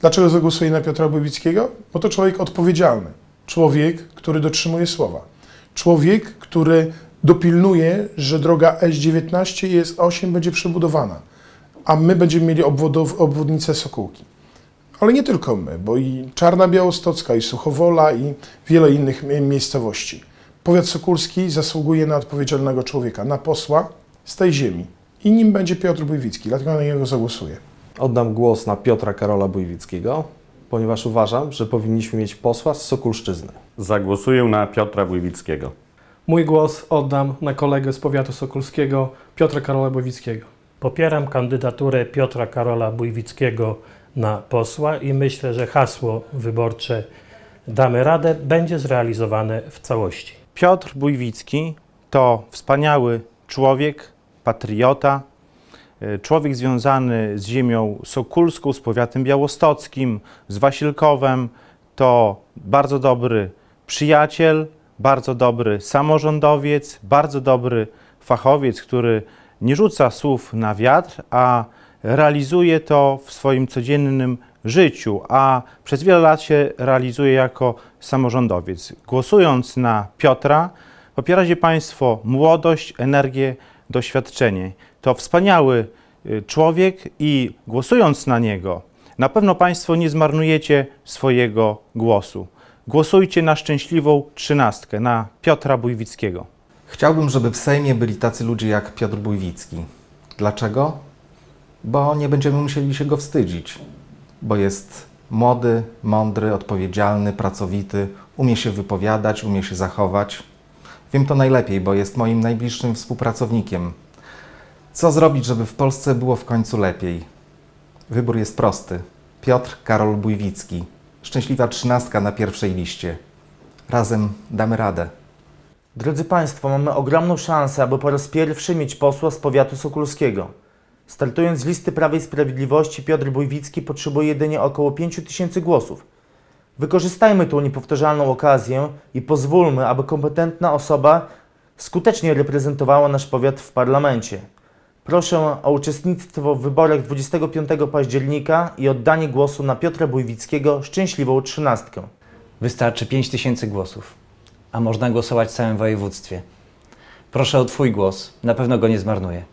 Dlaczego zagłosuję na Piotra Bojwickiego? Bo to człowiek odpowiedzialny. Człowiek, który dotrzymuje słowa. Człowiek, który dopilnuje, że droga S19 i S8 będzie przebudowana, a my będziemy mieli obwodow, obwodnicę Sokółki. Ale nie tylko my, bo i Czarna Białostocka, i Suchowola, i wiele innych mie- miejscowości. Powiat Sokólski zasługuje na odpowiedzialnego człowieka, na posła z tej ziemi. I nim będzie Piotr Bojwicki, dlatego na niego zagłosuję. Oddam głos na Piotra Karola Bujwickiego, ponieważ uważam, że powinniśmy mieć posła z Sokulszczyzny. Zagłosuję na Piotra Bujwickiego. Mój głos oddam na kolegę z powiatu sokolskiego, Piotra Karola Bojwickiego. Popieram kandydaturę Piotra Karola Bujwickiego na posła i myślę, że hasło wyborcze Damy radę będzie zrealizowane w całości. Piotr Bujwicki to wspaniały człowiek, patriota, człowiek związany z ziemią sokulską, z powiatem białostockim, z Wasilkowem. To bardzo dobry przyjaciel, bardzo dobry samorządowiec, bardzo dobry fachowiec, który nie rzuca słów na wiatr, a realizuje to w swoim codziennym życiu, a przez wiele lat się realizuje jako samorządowiec. Głosując na Piotra, popieracie Państwo młodość, energię, doświadczenie. To wspaniały y, człowiek i głosując na niego, na pewno Państwo nie zmarnujecie swojego głosu. Głosujcie na szczęśliwą trzynastkę, na Piotra Bujwickiego. Chciałbym, żeby w Sejmie byli tacy ludzie jak Piotr Bujwicki. Dlaczego? Bo nie będziemy musieli się go wstydzić. Bo jest młody, mądry, odpowiedzialny, pracowity, umie się wypowiadać, umie się zachować. Wiem to najlepiej, bo jest moim najbliższym współpracownikiem. Co zrobić, żeby w Polsce było w końcu lepiej? Wybór jest prosty. Piotr Karol Bujwicki. Szczęśliwa trzynastka na pierwszej liście. Razem damy radę. Drodzy Państwo, mamy ogromną szansę, aby po raz pierwszy mieć posła z powiatu sokulskiego. Startując z listy Prawej Sprawiedliwości, Piotr Bujwicki potrzebuje jedynie około 5 tysięcy głosów. Wykorzystajmy tą niepowtarzalną okazję i pozwólmy, aby kompetentna osoba skutecznie reprezentowała nasz powiat w parlamencie. Proszę o uczestnictwo w wyborach 25 października i oddanie głosu na Piotra Bujwickiego szczęśliwą trzynastkę. Wystarczy 5 tysięcy głosów, a można głosować w całym województwie. Proszę o Twój głos, na pewno go nie zmarnuję.